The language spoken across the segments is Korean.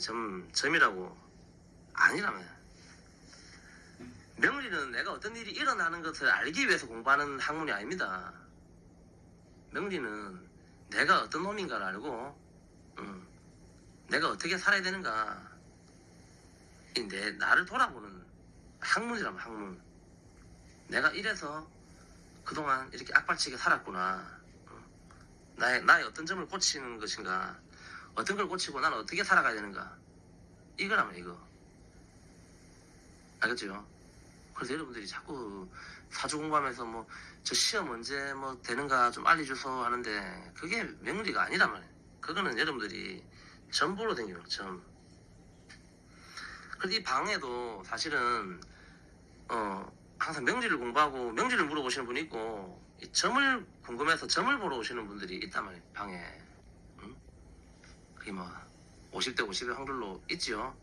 점, 점이라고. 아니라며. 명리는 내가 어떤 일이 일어나는 것을 알기 위해서 공부하는 학문이 아닙니다. 명리는 내가 어떤 놈인가를 알고, 음, 내가 어떻게 살아야 되는가, 이 내, 나를 돌아보는 학문이라면 학문. 내가 이래서 그동안 이렇게 악발치게 살았구나. 음, 나의, 나의 어떤 점을 고치는 것인가, 어떤 걸 고치고 나는 어떻게 살아가야 되는가. 이거라면 이거. 알겠죠? 그래서 여러분들이 자꾸 사주 공부하면서 뭐 저 시험 언제 뭐 되는가 좀 알려줘서 하는데 그게 명리가 아니란 말이에요. 그거는 여러분들이 점보로 댕기는 거죠, 점. 그래서 이 방에도 사실은 어 항상 명리를 공부하고 명리를 물어보시는 분이 있고 이 점을 궁금해서 점을 보러 오시는 분들이 있단 말이에요, 방에. 응? 그게 뭐 50대 50의 확률로 있지요.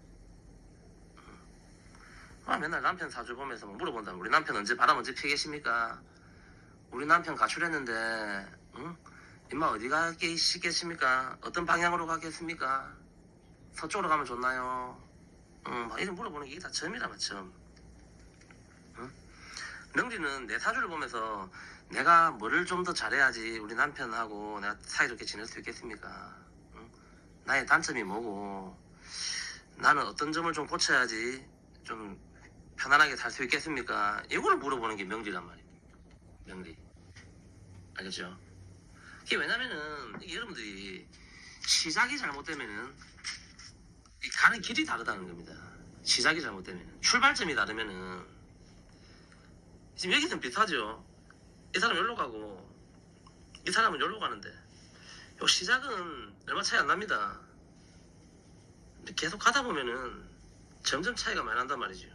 아, 맨날 남편 사주 보면서 뭐 물어본다. 우리 남편 언제 바람 언제 피겠습니까? 우리 남편 가출했는데, 응? 임마 어디 가겠습니까? 어떤 방향으로 가겠습니까? 서쪽으로 가면 좋나요? 응, 막 이런 물어보는 게 이게 다 점이라면 점. 응? 명리는 내 사주를 보면서 내가 뭐를 좀 더 잘해야지 우리 남편하고 내가 사이좋게 지낼 수 있겠습니까? 응? 나의 단점이 뭐고, 나는 어떤 점을 좀 고쳐야지 좀 편안하게 살 수 있겠습니까? 이걸 물어보는 게 명리란 말이에요. 명리. 알겠죠? 이게 왜냐면은, 여러분들이 시작이 잘못되면은, 이 가는 길이 다르다는 겁니다. 시작이 잘못되면. 출발점이 다르면은, 지금 여기서는 비슷하죠? 이 사람 여기로 가고, 이 사람은 여기로 가는데, 요 시작은 얼마 차이 안 납니다. 근데 계속 가다 보면은, 점점 차이가 많이 난단 말이죠.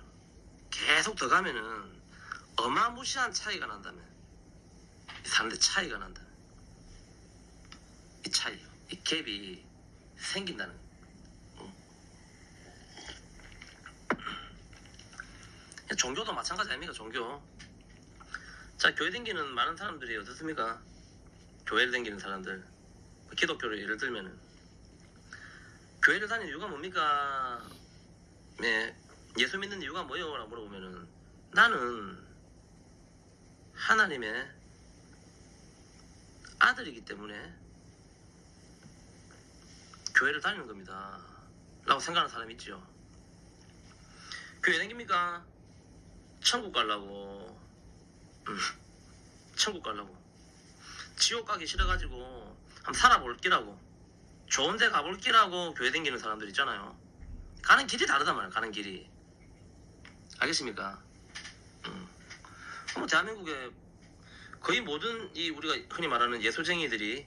계속 더 가면은 어마무시한 차이가 난다면 이 사람들 차이가 난다. 이 차이, 이 갭이 생긴다는. 응? 종교도 마찬가지 아닙니까? 종교. 자, 교회 댕기는 많은 사람들이 어떻습니까? 교회를 댕기는 사람들. 기독교를 예를 들면은 교회를 다니는 이유가 뭡니까? 네, 예수 믿는 이유가 뭐예요? 라고 물어보면은 나는 하나님의 아들이기 때문에 교회를 다니는 겁니다. 라고 생각하는 사람이 있죠. 교회 다닙니까? 천국 가려고. 음, 천국 가려고. 지옥 가기 싫어가지고 한번 살아볼 기라고. 좋은 데 가볼 기라고 교회 다니는 사람들 있잖아요. 가는 길이 다르단 말이야, 가는 길이. 알겠습니까? 음. 뭐 대한민국에 거의 모든 이 우리가 흔히 말하는 예소쟁이들이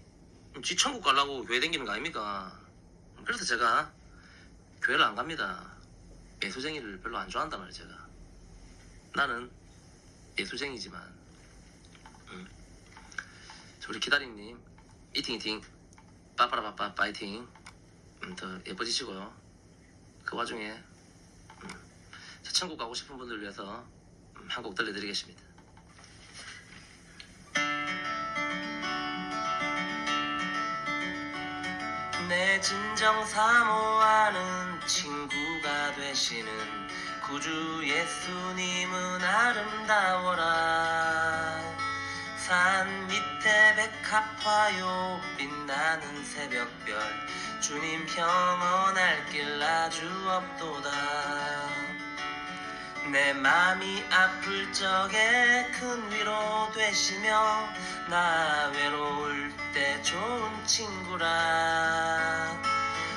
지 천국 가려고 교회 다니는 거 아닙니까? 그래서 제가 교회를 안 갑니다. 예소쟁이를 별로 안 좋아한단 말이에요, 제가. 나는 예소쟁이지만, 음. 저 우리 기다리님, 이팅 이팅, 빠빠라빠빠 파이팅, 음, 더 예뻐지시고요. 그 와중에 음, 저 천국 가고 싶은 분들 위해서 음, 한곡 들려드리겠습니다. 내 진정 사모하는 친구가 되시는 구주 예수님은 아름다워라 산 밑에 백합화요. 빛나는 새벽별. 주님 평온할 길 아주 없도다. 내 맘이 아플 적에 큰 위로 되시며 나 외로울 때 좋은 친구라.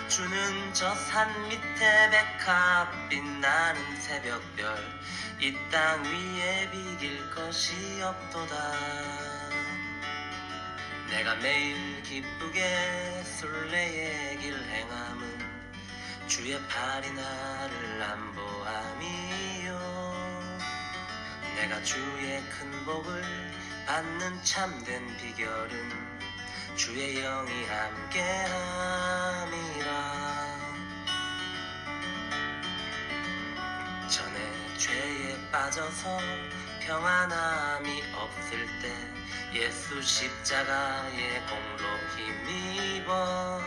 주는 저 산 밑에 백합 빛나는 새벽별. 이 땅 위에 비길 것이 없도다 내가 매일 기쁘게 순례의 길 행함은 주의 팔이 나를 안보함이요. 내가 주의 큰 복을 받는 참된 비결은 주의 영이 함께함이라. 전에 죄에 빠져서 평안함이 없을 때 예수 십자가의 공로 힘입어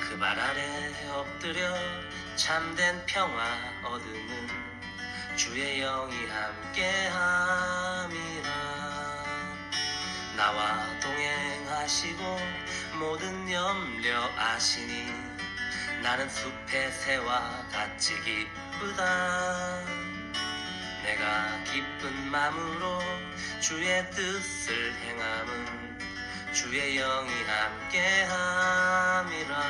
그말 아래 엎드려 참된 평화 얻으는 주의 영이 함께함이라. 나와 동행하시고 모든 염려 아시니 나는 숲의 새와 같이 기쁘다 내가 기쁜 마음으로 주의 뜻을 행함은 주의 영이 함께함이라.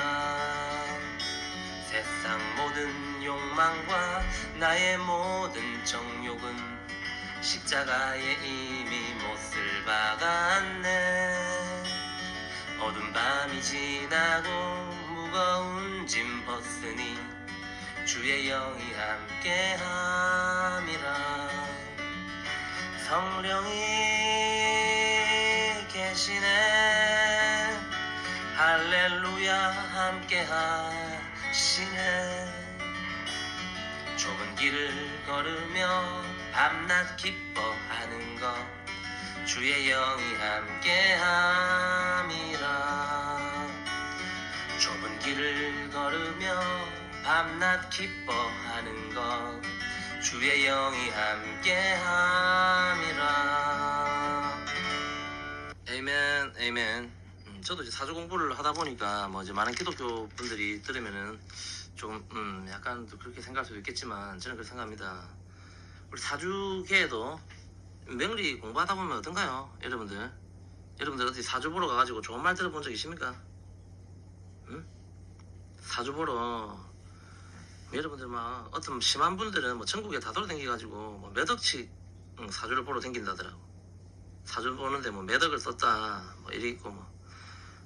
세상 모든 욕망과 나의 모든 정욕은 십자가에 이미 못을 박았네. 어두운 밤이 지나고 무거운 짐 벗으니 주의 영이 함께함이라. 성령이 계시네. 할렐루야 함께하시네. 좁은 길을 걸으며 밤낮 기뻐하는 것 주의 영이 함께함이라. 좁은 길을 걸으며 밤낮 기뻐하는 것 주의 영이 함께함이라. 에이멘 에이멘. 음, 저도 이제 사주 공부를 하다 보니까 뭐 이제 많은 기독교 분들이 들으면은 조금 음 약간 또 그렇게 생각할 수도 있겠지만 저는 그렇게 생각합니다. 우리 사주계에도 명리 공부하다 보면 어떤가요 여러분들? 여러분들 어디 사주 보러 가가지고 좋은 말 들어본 적 있습니까? 응? 사주 보러 여러분들 막 어떤 심한 분들은 뭐 전국에 다 돌아다니가지고 뭐 몇 억씩 응, 사주를 보러 다닌다더라고. 사주 보는데 뭐 몇 억을 썼다 뭐 이래 있고 뭐,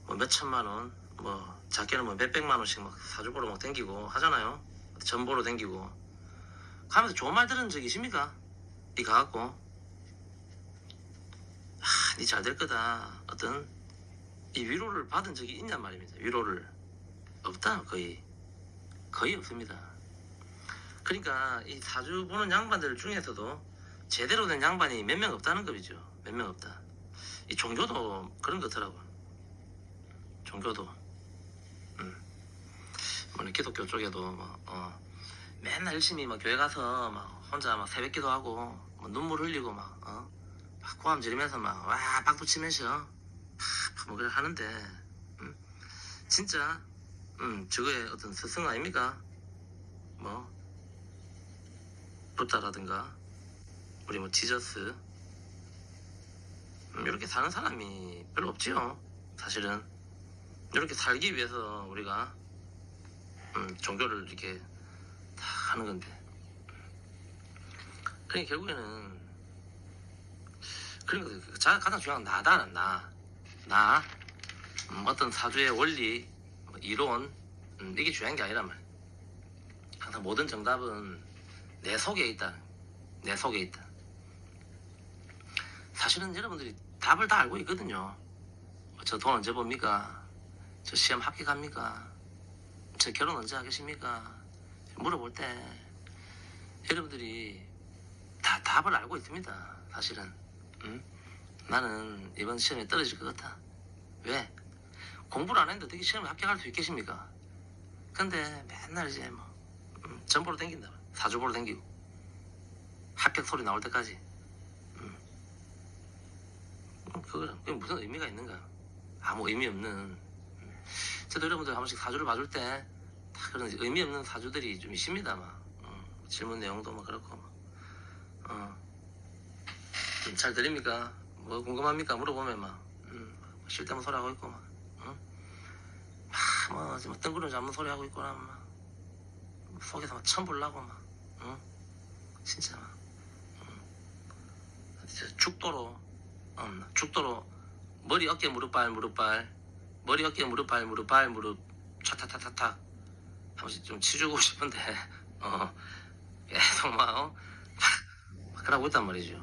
뭐 몇천만 원뭐 작게는 뭐 몇백만 원씩 막 사주 보러 막 댕기고 하잖아요. 전 보러 댕기고. 가면서 좋은 말 들은 적 있습니까? 이 가갖고? 아, 니잘 될 거다. 어떤 이 위로를 받은 적이 있냔 말입니다. 위로를. 없다 거의. 거의 없습니다 그러니까 이 사주 보는 양반들 중에서도 제대로 된 양반이 몇 명 없다는 겁이죠 몇 명 없다 이 종교도 그런 거더라고 종교도 음. 뭐 기독교 쪽에도 뭐 어, 맨날 열심히 막 교회 가서 막 혼자 막 새벽 기도 하고 뭐 눈물 흘리고 막 어? 막 고함 지르면서 막 와 박수 치면서 아, 뭐 그래 하는데 음? 진짜 음 저거의 어떤 스승 아닙니까? 뭐 부다라든가 우리 뭐 지저스 음, 이렇게 사는 사람이 별로 없지요. 사실은. 이렇게 살기 위해서 우리가 음, 종교를 이렇게 다 하는 건데. 그러니까 결국에는 그런 거 자- 가장 중요한 건 나다 나. 나. 음, 어떤 사주의 원리 뭐 이론. 음, 이게 중요한 게 아니란 말 항상 모든 정답은 내 속에 있다 내 속에 있다 사실은 여러분들이 답을 다 알고 있거든요 저 돈 언제 봅니까 저 시험 합격합니까 저 결혼 언제 하겠습니까 물어볼 때 여러분들이 다 답을 알고 있습니다. 사실은 응? 나는 이번 시험에 떨어질 것 같아. 왜? 공부를 안 했는데 어떻게 시험에 합격할 수 있겠습니까? 근데 맨날 이제 뭐 음, 전보로 댕긴다. 사주보로 댕기고 합격 소리 나올 때까지. 음. 음, 그게 무슨 의미가 있는가? 아무 의미 없는. 음. 저도 여러분들 한 번씩 사주를 봐줄 때 다 그런 의미 없는 사주들이 좀 있습니다. 막 어, 질문 내용도 막 그렇고. 막. 어. 음, 잘 들립니까? 뭐 궁금합니까? 물어보면 막 음, 쓸데없는 소리 하고 있고 막, 응? 막 뭐, 뭐 뜬구름 잡는 소리 하고 있고 막 속에서 막 천불나고 막, 응? 진짜. 막, 죽도로, 음, 죽도로 머리 어깨 무릎 발 무릎 발. 머리 어깨 무릎 발 무릎 발 무릎. 차타타타타. 한 번씩 좀 치주고 싶은데. 어. 계속 막 어? 막 그러고 있단 말이죠.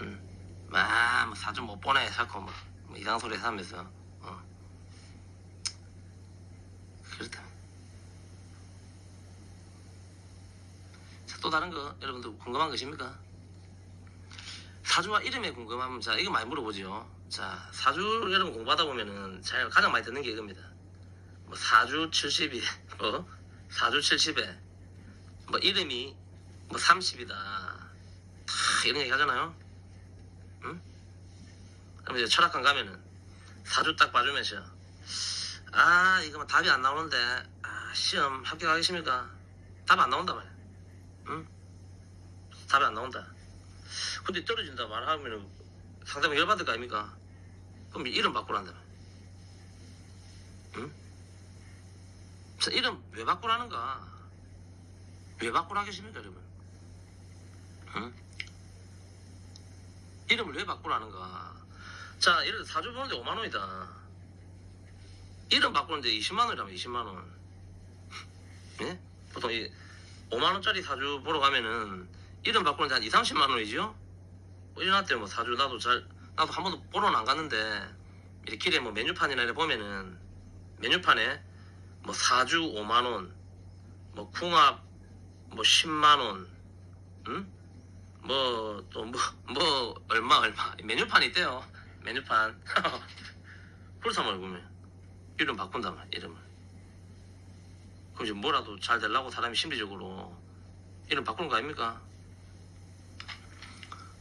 응. 막, 뭐 사주 못 보내, 자꾸 뭐, 뭐 이상 소리 하면서, 어. 그렇다. 자, 또 다른 거, 여러분들 궁금한 거 있습니까? 사주와 이름에 궁금하면, 자, 이거 많이 물어보죠. 자, 사주 여러분 공부하다 보면은, 잘, 가장 많이 듣는 게 이겁니다. 뭐 4주 70이 어? 4주 70에 뭐 이름이 뭐 30이다 다 이런 얘기 하잖아요 응? 그럼 이제 철학관 가면은 4주 딱 봐주면서 아 이거 뭐 답이 안 나오는데 아 시험 합격하겠습니까? 답 안 나온다 말이야 응? 답이 안 나온다 근데 떨어진다 말하면은 상대방 열받을 거 아닙니까? 그럼 이름 바꾸란다 응? 자, 이름 왜 바꾸라는가? 왜 바꾸라겠습니까, 여러분? 응? 이름을 왜 바꾸라는가? 자, 예를 들어 사주 보는데 5만 원이다. 이름 바꾸는데 20만 원이라면 20만 원. 예? 보통 이 5만 원짜리 사주 보러 가면은 이름 바꾸는 데 한 2, 30만 원이죠? 뭐 사주 나도 잘 나도 한 번도 보러는 안 갔는데 이렇게 길에 뭐 메뉴판이나 이래 보면은 메뉴판에 뭐 사주 5만 원, 뭐 궁합 뭐 10만 원, 응? 뭐 또 뭐 뭐 얼마 얼마 메뉴판이 있대요. 메뉴판. 한번 보면 이름 바꾼단 말이야 이름을. 그럼 이제 뭐라도 잘 되려고 사람이 심리적으로 이름 바꾸는 거 아닙니까?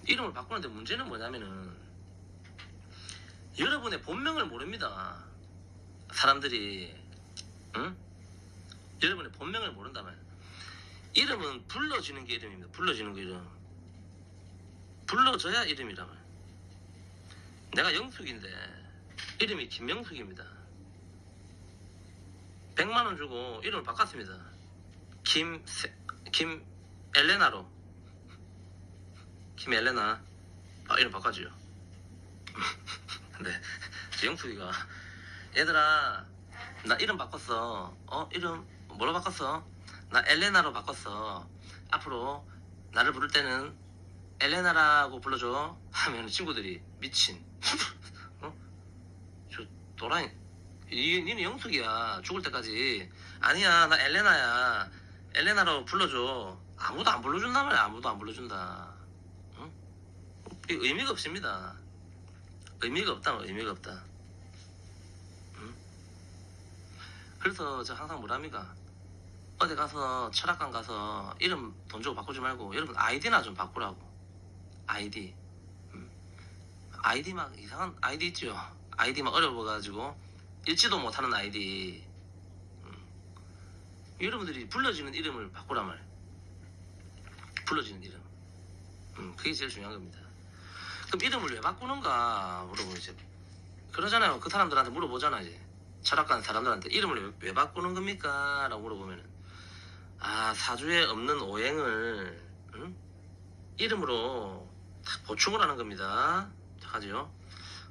이름을 바꾸는데 문제는 뭐냐면은 여러분의 본명을 모릅니다. 사람들이 응? 여러분의 본명을 모른다면 이름은 불러지는 게 이름입니다. 불러지는 게 이름. 불러져야 이름이라면. 내가 영숙인데 이름이 김영숙입니다. 100만 원 주고 이름을 바꿨습니다. 김, 김 엘레나로. 김 엘레나. 아, 이름 바꿔줘요. 근데 영숙이가 얘들아 나 이름 바꿨어. 어 이름 뭐로 바꿨어? 나 엘레나로 바꿨어. 앞으로 나를 부를 때는 엘레나라고 불러줘. 하면 친구들이 미친. 어? 저 도라이. 이 니는 영숙이야. 죽을 때까지. 아니야 나 엘레나야. 엘레나로 불러줘. 아무도 안 불러준단 말이야. 아무도 안 불러준다. 응? 이 의미가 없습니다. 의미가 없다. 의미가 없다. 그래서 저 항상 뭐랍니까? 어디 가서 철학관 가서 이름 돈 주고 바꾸지 말고 여러분 아이디나 좀 바꾸라고 아이디 음. 아이디 막 이상한 아이디 있죠 아이디 막 어려워가지고 읽지도 못하는 아이디 음. 여러분들이 불러지는 이름을 바꾸란 말 불러지는 이름 음, 그게 제일 중요한 겁니다 그럼 이름을 왜 바꾸는가 물어보면 이제 그러잖아요 그 사람들한테 물어보잖아 이제 철학관 사람들한테 이름을 왜, 왜 바꾸는 겁니까? 라고 물어보면은 아 사주에 없는 오행을 응? 이름으로 다 보충을 하는 겁니다. 하죠.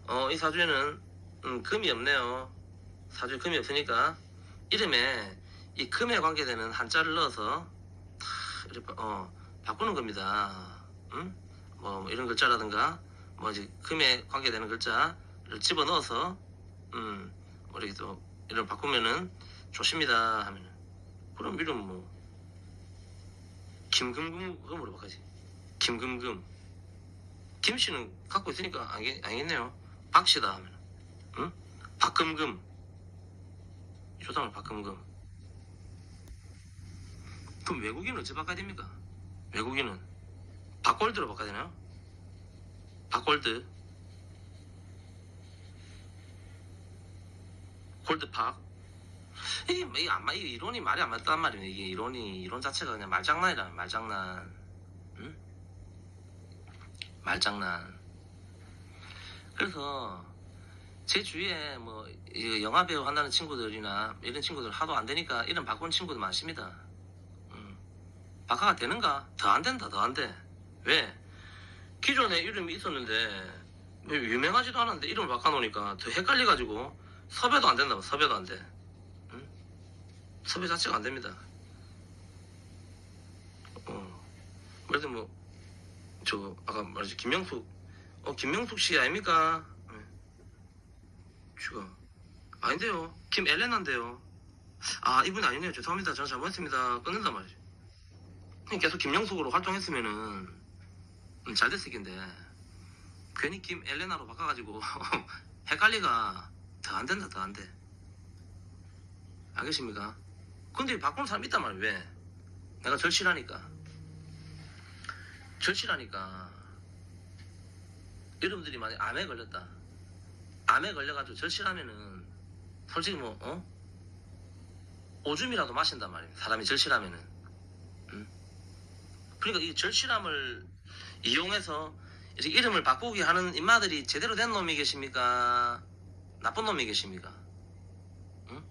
어, 이 사주에는 음, 금이 없네요. 사주에 금이 없으니까 이름에 이 금에 관계되는 한자를 넣어서 다 이렇게 어, 바꾸는 겁니다. 응? 뭐 이런 글자라든가 뭐 이제 금에 관계되는 글자를 집어 넣어서 음, 뭐 이렇게 또 이름 바꾸면은 좋습니다 하면은. 그럼 이름 뭐? 김금금금으로 바꿔지 김금금. 김씨는 갖고 있으니까 알겠, 알겠네요. 박씨다 하면 응? 박금금 조상을 박금금 그럼 외국인은 어찌 바꿔야 됩니까? 외국인은 박골드로 바꿔야 되나요? 박골드 골드팍 이게 뭐 이게 아마 이 이론이 말이 안 맞단 말이에요 이게 이론이 이론 자체가 그냥 말장난이라 말장난 응? 말장난 그래서 제 주위에 뭐이 영화 배우 한다는 친구들이나 이런 친구들 하도 안 되니까 이름 바꾸는 친구들 많습니다 응. 바꿔가 되는가? 더 안 된다 더 안 돼 왜? 기존에 이름이 있었는데 뭐 유명하지도 않은데 이름을 바꿔놓으니까 더 헷갈려가지고 섭외도 안 된다 섭외도 안돼 응? 섭외 자체가 안 됩니다 어. 그래도 뭐 저 아까 말했지 김명숙 어 김명숙 씨 아닙니까 네. 쥐가 아닌데요 김 엘레나인데요 아 이분이 아니네요 죄송합니다 제가 잘못했습니다 끊는단 그냥 계속 김명숙으로 활동했으면은 음, 잘 됐을 텐데 괜히 김 엘레나로 바꿔가지고 헷갈리가 더 안 된다 더 안 돼. 알겠습니까? 근데 바꾸는 사람 있단 말이에요. 왜? 내가 절실하니까. 절실하니까. 여러분들이 만약 암에 걸렸다. 암에 걸려가지고 절실하면은 솔직히 뭐 어? 오줌이라도 마신단 말이에요. 사람이 절실하면은. 응? 그러니까 이 절실함을 이용해서 이제 이름을 바꾸게 하는 인마들이 제대로 된 놈이 계십니까? 나쁜 놈이 계십니까? 응?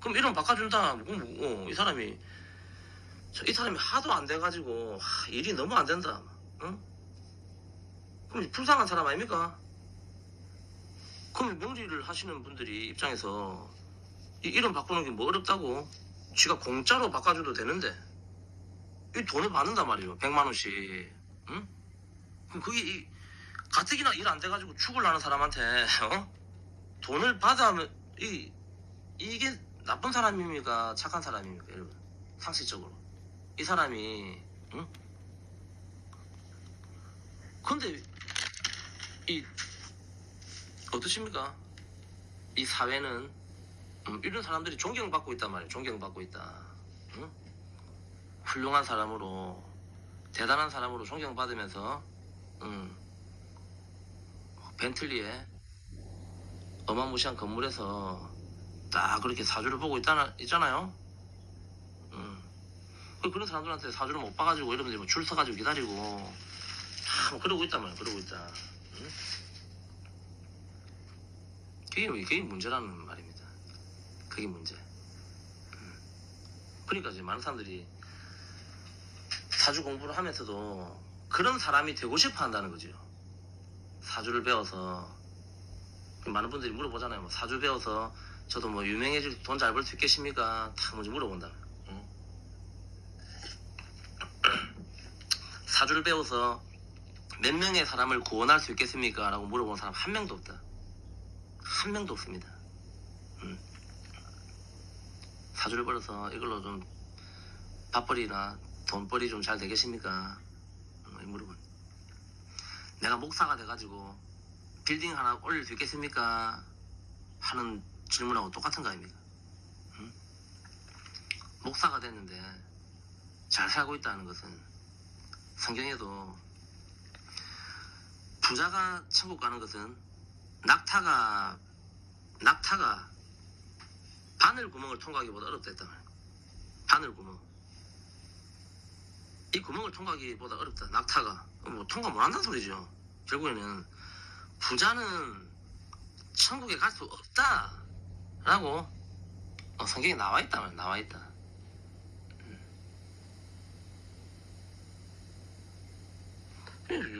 그럼 이름 바꿔준다. 그럼 뭐, 어, 이 사람이 저, 이 사람이 하도 안 돼가지고 하, 일이 너무 안 된다. 응? 그럼 불쌍한 사람 아닙니까? 그럼 명리를 하시는 분들이 입장에서 이 이름 바꾸는 게 뭐 어렵다고? 지가 공짜로 바꿔줘도 되는데 이 돈을 받는단 말이에요. 100만 원씩. 응? 그게 이 가뜩이나 일 안 돼가지고 죽을라는 사람한테 어? 돈을 받아면 이 이게 나쁜 사람입니까? 착한 사람입니까? 여러분 상식적으로 이 사람이 응? 근데 이 어떠십니까? 이 사회는 음, 이런 사람들이 존경받고 있단 말이에요. 존경받고 있다. 응? 훌륭한 사람으로 대단한 사람으로 존경받으면서 음, 벤틀리에 어마무시한 건물에서 딱 그렇게 사주를 보고 있다, 있잖아요. 음. 그- 그런 사람들한테 사주를 못 봐가지고 여러분들이 뭐줄 서가지고 기다리고 참 그러고 있단 말이에요. 그러고 있다. 응? 그게, 그게 문제라는 말입니다. 그게 문제. 음. 그러니까 이제 많은 사람들이 사주 공부를 하면서도 그런 사람이 되고 싶어 한다는 거죠. 사주를 배워서 많은 분들이 물어보잖아요. 뭐 사주 배워서 저도 뭐 유명해질 돈 잘 벌 수 있겠습니까? 다 먼저 물어본다. 응? 사주를 배워서 몇 명의 사람을 구원할 수 있겠습니까? 라고 물어본 사람 한 명도 없다. 한 명도 없습니다. 음. 사주를 벌어서 이걸로 좀 밥벌이나 돈벌이 좀 잘 되겠습니까? 음, 이 물어본. 내가 목사가 돼가지고 빌딩 하나 올릴 수 있겠습니까? 하는 질문하고 똑같은 거 아닙니까? 음? 목사가 됐는데 잘 살고 있다는 것은 성경에도 부자가 천국 가는 것은 낙타가 낙타가 바늘 구멍을 통과하기보다 어렵다 했단 말이야. 바늘 구멍. 이 구멍을 통과하기보다 어렵다. 낙타가 뭐 통과 못 한다는 소리죠. 결국에는 부자는 천국에 갈 수 없다라고 어, 성경에 나와 있다 말이야. 나와 있다. 음.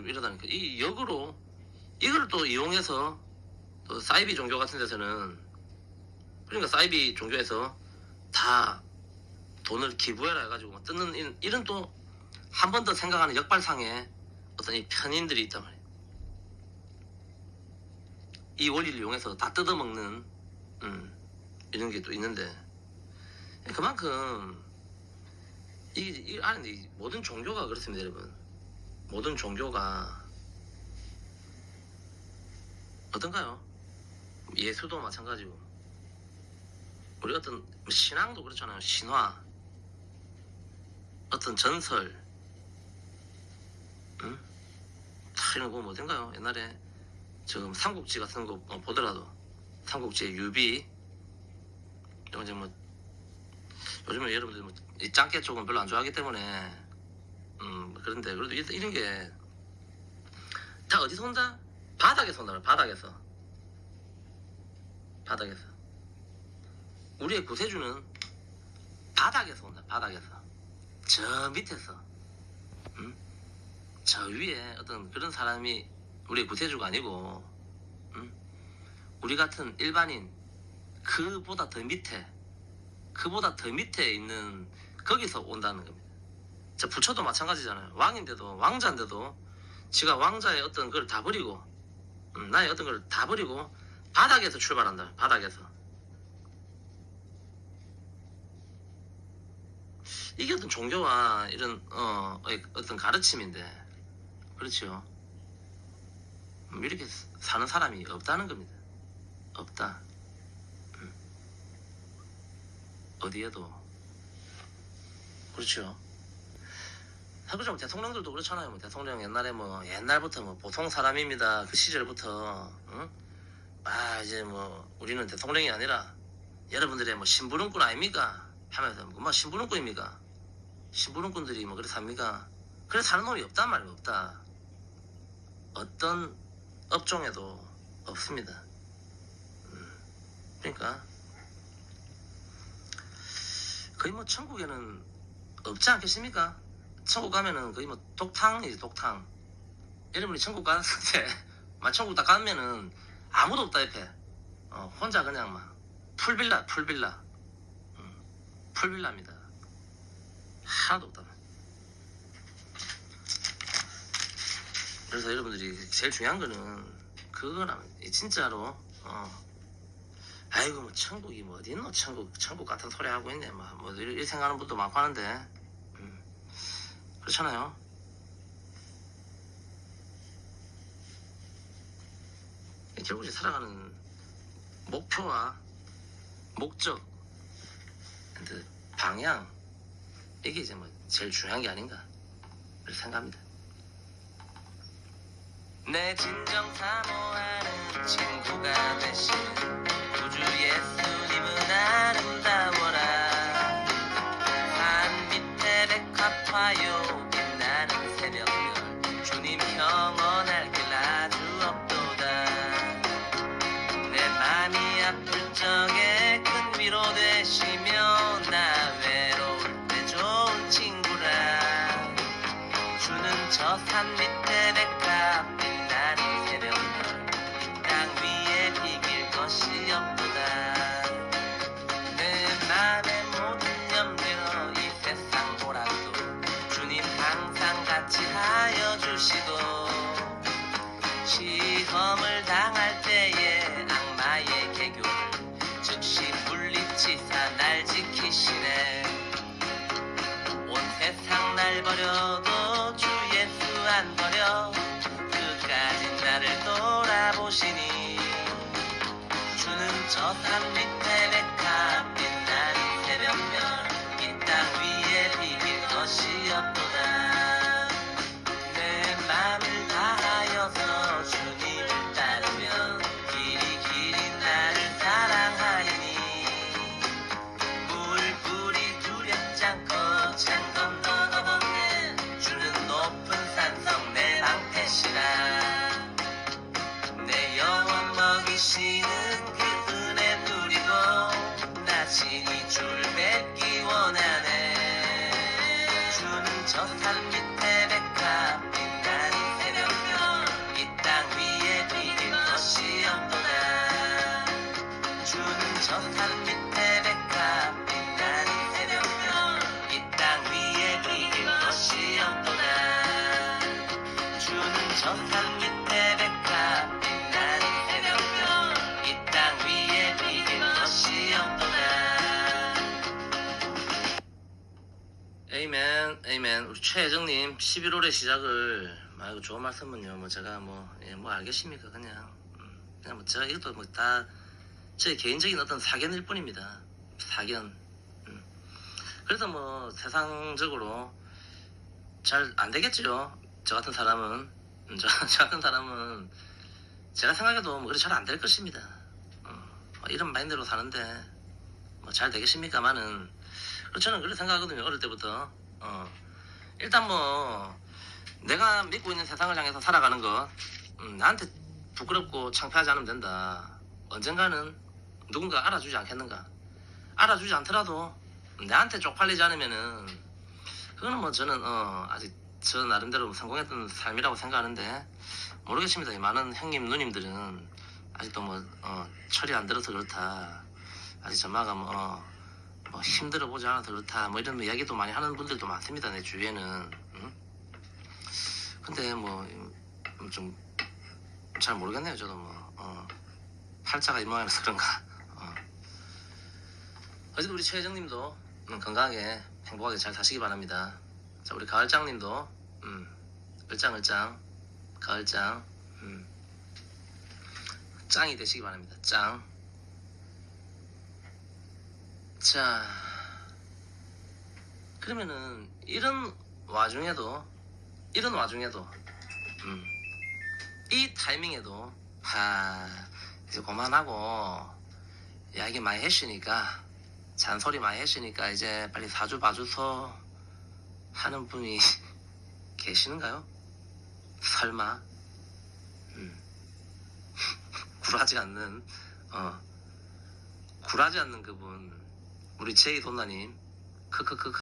이러다니까 이 역으로 이걸 또 이용해서 또 사이비 종교 같은 데서는 그러니까 사이비 종교에서 다 돈을 기부해라 해가지고 뜯는 이- 이런 또 한 번 더 생각하는 역발상에 어떤 이 편인들이 있단 말이에요. 이 원리를 이용해서 다 뜯어먹는 음, 이런 게 또 있는데 그만큼 이, 이 안에 이 모든 종교가 그렇습니다, 여러분. 모든 종교가 어떤가요? 예수도 마찬가지고 우리 어떤 신앙도 그렇잖아요. 신화 어떤 전설 응? 다 이런 거 보면 어떤가요? 옛날에 지금 삼국지 같은 거 어, 보더라도 삼국지의 유비 이제 뭐 요즘에 여러분들 뭐 이 짱깨 쪽은 별로 안 좋아하기 때문에 음 그런데 그래도 이- 이런 게 다 어디서 온다? 바닥에서 온다 바닥에서 바닥에서. 우리의 구세주는 바닥에서 온다 바닥에서. 저 밑에서. 음? 저 위에 어떤 그런 사람이 우리의 구세주가 아니고 음? 우리 같은 일반인 그보다 더 밑에 그보다 더 밑에 있는 거기서 온다는 겁니다. 저 부처도 마찬가지잖아요. 왕인데도 왕자인데도 지가 왕자의 어떤 걸 다 버리고 음, 나의 어떤 걸 다 버리고 바닥에서 출발한다. 바닥에서. 이게 어떤 종교와 이런 어, 어떤 가르침인데 그렇죠. 음, 이렇게 사는 사람이 없다는 겁니다. 없다. 음. 어디에도 그렇죠. 사실은 뭐 대통령들도 그렇잖아요. 뭐 대통령 옛날에 뭐 옛날부터 뭐 보통 사람입니다. 그 시절부터 응? 아 이제 뭐 우리는 대통령이 아니라 여러분들의 뭐 심부름꾼 아닙니까? 하면서 뭐 심부름꾼입니까? 심부름꾼들이 뭐 그렇게 삽니까? 그래 사는 놈이 없단 말이에요. 없다. 어떤 업종에도 없습니다. 음, 그러니까 거의 뭐 천국에는 없지 않겠습니까? 천국 가면은 거의 뭐 독탕이지 독탕. 여러분이 천국 갔을 때, 막 천국 딱 가면은 아무도 없다 옆에. 어, 혼자 그냥 막 풀빌라 풀빌라. 음, 풀빌라입니다. 하나도 없다. 그래서 여러분들이 제일 중요한 거는 그거라면 진짜로 어. 아이고 뭐 천국이 뭐 어디 있노 천국 천국 같은 소리 하고 있네 막 뭐 이렇게 생각하는 분도 많고 하는데 음, 그렇잖아요 결국 이제 살아가는 목표와 목적. 그 방향 이게 이제 뭐 제일 중요한 게 아닌가 그렇게 생각합니다. 내 진정 사모하는 친구가 되시는 우주 예수님은 아름다워 주 최혜정님 11월의 시작을 말고 좋은 말씀은요 뭐 제가 뭐, 예, 뭐 알겠습니까 그냥. 음, 그냥 뭐 제가 이것도 뭐 다 제 개인적인 어떤 사견일 뿐입니다. 사견. 음. 그래서 뭐 세상적으로 잘 안 되겠죠 저 같은 사람은. 음, 저, 저 같은 사람은 제가 생각해도 뭐 그래 잘안 될 것입니다. 어, 뭐 이런 마인드로 사는데 뭐 잘 되겠습니까만은 저는 그렇게 생각하거든요 어릴 때부터. 어, 일단 뭐 내가 믿고 있는 세상을 향해서 살아가는 것 음, 나한테 부끄럽고 창피하지 않으면 된다. 언젠가는 누군가 알아주지 않겠는가? 알아주지 않더라도 나한테 쪽팔리지 않으면은 그거는 뭐 저는 어, 아직 저 나름대로 성공했던 삶이라고 생각하는데 모르겠습니다. 이 많은 형님 누님들은 아직도 뭐 어, 철이 안 들어서 그렇다. 아직 전마가 뭐, 어, 뭐 힘들어 보지 않아서 그렇다 뭐 이런 이야기도 많이 하는 분들도 많습니다 내 주위에는. 응? 근데 뭐 좀 잘 모르겠네요 저도 뭐. 어, 팔자가 이 모양이라서 그런가. 어. 어쨌든 우리 최혜정님도 음, 건강하게 행복하게 잘 사시기 바랍니다. 자 우리 가을장님도 음, 을짱을짱 가을짱 음, 짱이 되시기 바랍니다. 짱 자, 그러면은 이런 와중에도 이런 와중에도 음, 이 타이밍에도 하 이제 그만하고 이야기 많이 했으니까 잔소리 많이 했으니까 이제 빨리 사주 봐주소 하는 분이 계시는가요? 설마 음. 굴하지 않는 어 굴하지 않는 그분 우리 제이 돈나님. 크크크